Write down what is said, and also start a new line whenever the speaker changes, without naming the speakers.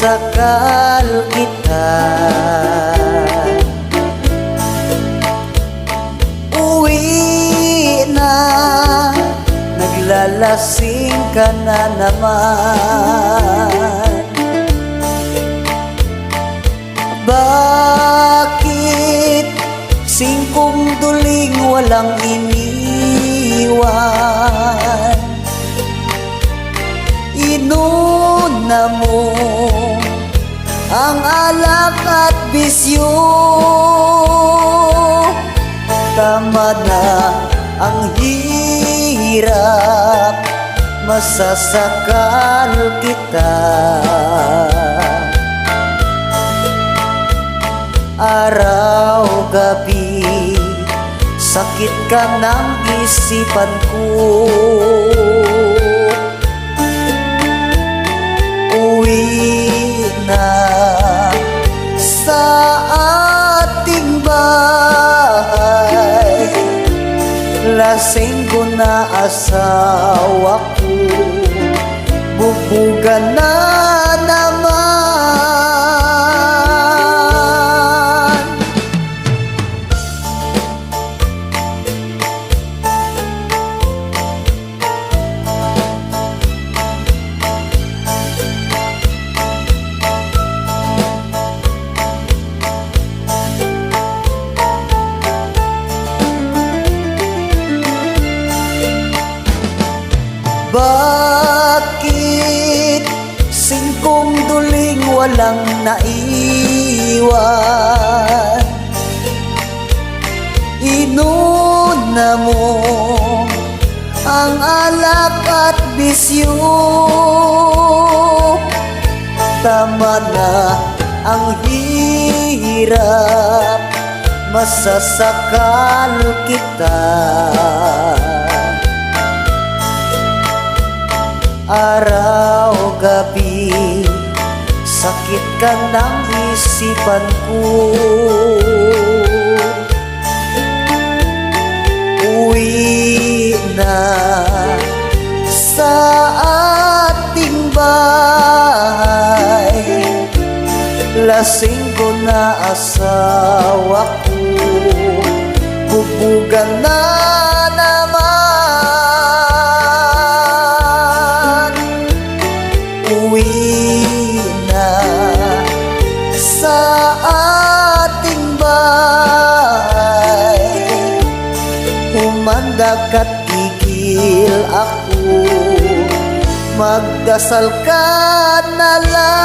masasakal kita. Uwi na. Naglalasing ka na naman. Bakit Singkong duling walang iniwan? Inuna mo ang alak at bisyo Tama na ang hirap. Masasakal kita. Araw-gabi Sakit ka ng isipan ko. Uwi na Lasing ko na asawa ko Bubugan na Bakit singkong duling walang naiwan? Inuna mo ang alak at bisyo. Tama na ang hirap. Masasakal kita Araw-gabi Sakit ka ng isipan ko. Uwi na sa ating bahay. Lasing ko na asawa ko. Bubugan na Humandak at tigil ako Magdasal ka na lang